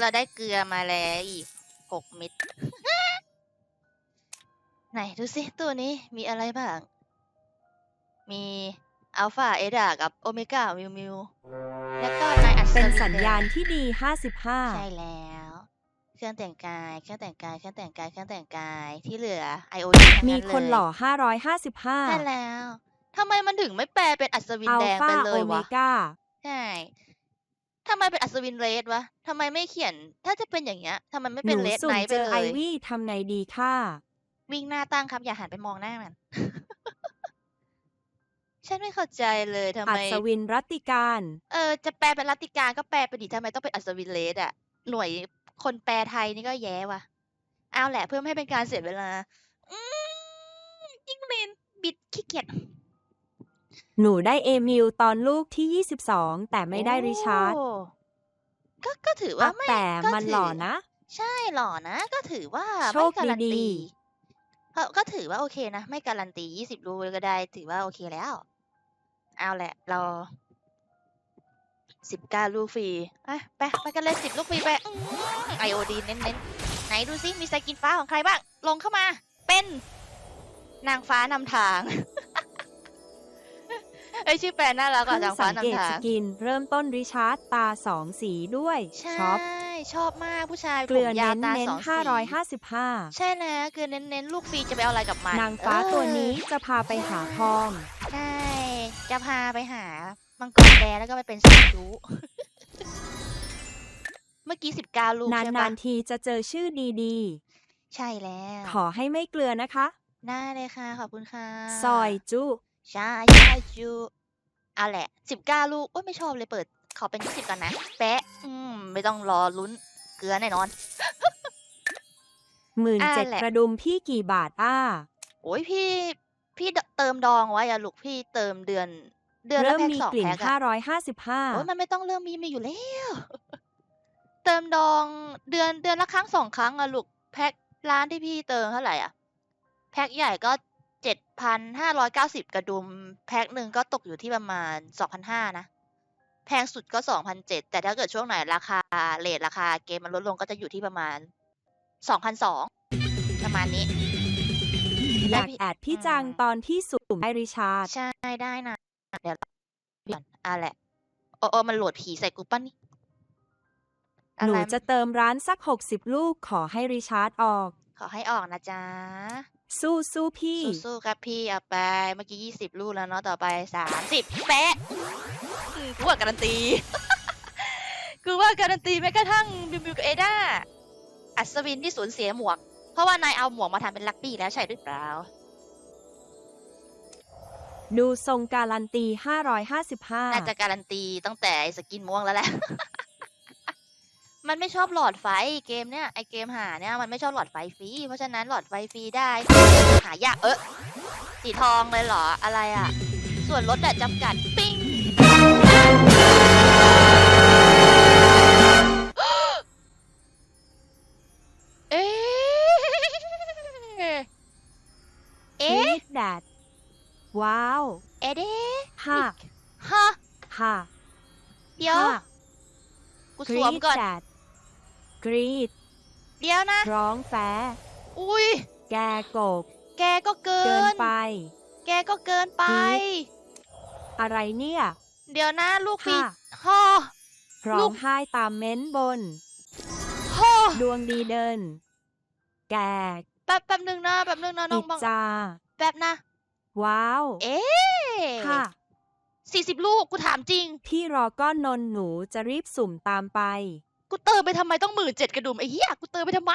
เราได้เกลือมาแล้วอีกหกเม็ด ไหนดูสิตัวนี้มีอะไรบ้าง มีอัลฟาเอดากับโอเมก้ามิวมิวแล้วก็นายอัศเป็นวิสัญญาณแดงที่ดีใช่55แล้ว เครื่องแต่งกาย เครื่องแต่งกาย เครื่องแต่งกาย เครื่องแต่งกาย ที่เหลือ IOD ทั้งมีนั้นเลยคนหล่อใช่555แล้วทำไมมันถึงไม่แปลเป็นอัศวินอัลแดงฟาไปเลโอยเมวะก้าใช่ ทำไมเป็นอัศวินเรดวะทำไมไม่เขียน ถ้าจะเป็นอย่างเงี้ยทำไมไม่หเป็นนูเรดสุ่ไนมท์เจไปอเลไอยวี่ทำไงดีค่ะ วิ่งหน้าตั้งครับ อย่าหันไปมองหน้ามัน ฉันไม่เข้าใจเลยทำอัไม ศวินรัตติการ เออจะแปลเป็นรัตติการก็แปลไปดิทำไมต้องเป็นอัศวินเรดอะหน่วยคนแปลไทยนี่ก็แย่ว่ะ เอาแหละเพื่อไม่ให้เป็นการเสียเวลา อืมยิ่งเรียนบิดขี้เกียจ หนูได้เอมิลตอนลูกที่ 22 แต่ไม่ได้ริชาร์ดโอ้ก็ก็ถือว่าอะไม่แต่ก็มันถืหล่อนะ ใช่หล่อนะ ก็ถือว่าโชไม่คการันดี ตีเออก็ถือว่าโอเคนะ ไม่การันตียี่สิบรูก็ได้ ถือว่าโอเคแล้ว เอาแหละ เราสิบเก้าลูกฟรีอะไปไปกันเลยสิบลูกฟรีไปไอโอดีเน้นๆไหนดูซิมีสกินฟ้าของใครบ้าง ลงเข้ามา เป็น นางฟ้านำทาง เอ้ยชื่อแปลน่ารักเพิ่อะงนางสัฟ้างเกตนำทาสงกิน เริ่มต้นริชาร์ดตาสองสีด้วยใช่ช็อปชอบมากผู้ชายเกลือผมยาเน้วนตาเน้นสองสี555 ใช่แล้วคือเน้นๆลูกฟรีจะไปเอาอะไรกับมันนางฟ้าเออตัวนี้จะพาไปหาทอง ใช่จะพาไปหามังกรแดงแล้วก็ไปเป็นสาธุเมื่อกี้สิบเก้าลูกนาใช่นปะๆทีจะเจอชื่อดีใช่แล้ว ๆ ขอให้ไม่เกลือนะคะ ได้เลยค่ะ ขอบคุณค่ะ ซอยจุใช่ใช่จูเอาแหละสิบเก้าลูกโอ้ยไม่ชอบเลยเปิด ขอเป็นยี่สิบก่อนนะ แปะ อืม ไม่ต้องรอลุ้น เกลือแน่นอน หมื่นอ่าเจ็ดแหละกระดุมพี่กี่บาทอ้า โอ้ยพี่ พี่เติมดองไว้อะลูกพี่เติมเดือน เดือนละเริ่มแพ็คมีสองกลิ่นแพ็คอะโอ้ย555มันไม่ต้องเริ่มมีมีอยู่แล้ว เติมดองเดือนเดือนละครั้งสองครั้งอะลูกแพ็คร้านที่พี่เติมเท่าไหร่อะแพ็คใหญ่ก็ เจ็ดพันห้าร้อยเก้าสิบกระดุม แพ็คหนึ่งก็ตกอยู่ที่ประมาณสองพันห้านะ แพงสุดก็สองพันเจ็ดแต่ถ้าเกิดช่วงไหนราคาเลทราคาเกมมันลดลงก็จะอยู่ที่ประมาณสองพันสองประมาณนี้อยากแอดพี่จังอืมตอนที่สุ่มได้ริชาร์ดใช่ได้นะเดี๋ยวเดี๋ยวอะแหละโอ้โอ้มันโหลดผีใส่กูป่ะนี่หนูอะไรจะเติมร้านสัก60ลูกขอให้ริชาร์ดออก ขอให้ออกนะจ๊ะ สู้สู้พี่ สู้ๆครับพี่เอาไป เมื่อกี้ยี่สิบลูกแล้วเนาะต่อไปสามสิบแปะอืมกูว่าการันตี กูว่าการันตีแม้กระทั่งบิวบิวกับเอด้าอัศวินที่สูญเสียหมวก เพราะว่านายเอาหมวกมาทำเป็นลักบี้แล้วใช่หรือเปล่าดูทรงการันตี น่าจะ555การันตีตั้งแต่ไอ้สกินม่วงแล้วแหละ มันไม่ชอบหลอดไฟเกมเนี้ยไอเกมหาเนี่ยมันไม่ชอบหลอดไฟฟรีเพราะฉะนั้นหลอดไฟฟรีได้ หายากเออสีทองเลยเหรออะไรอะ ส่วนลดแต่จำกัดปิ้งเอ๊ะกเอ๊ะรีดแดดว้าวเอ๊ะเด้ฮ่าฮะฮ่าเดี๋ยวฮ่ากูกสรีวมดก่อนแดด กรีดเดี๋ยวนะ ร้องแฟร์อุ้ย แกโกกแกก็เกิเกินน ไป แกก็เกินไป อะไรเนี่ย เดี๋ยวนะลูกฟีฮ่าฮ่อ ร้องไห้ตามเม้นบน ฮ่อดวงดีเดินแกกแป๊บแป๊บหนึ่งนะแป๊บหนึ่งนะน้อิองบังจา แป๊บนะ ว้าว เอ๊ะค่ะ สี่สิบลูกกูถามจริง พี่รอก้อนนนหนูจะรีบสุ่มตามไป กูเติมไปทำไมต้องหมื่นเจ็ดกระดุมไอ้เหี้ยกูเติมไปทำไม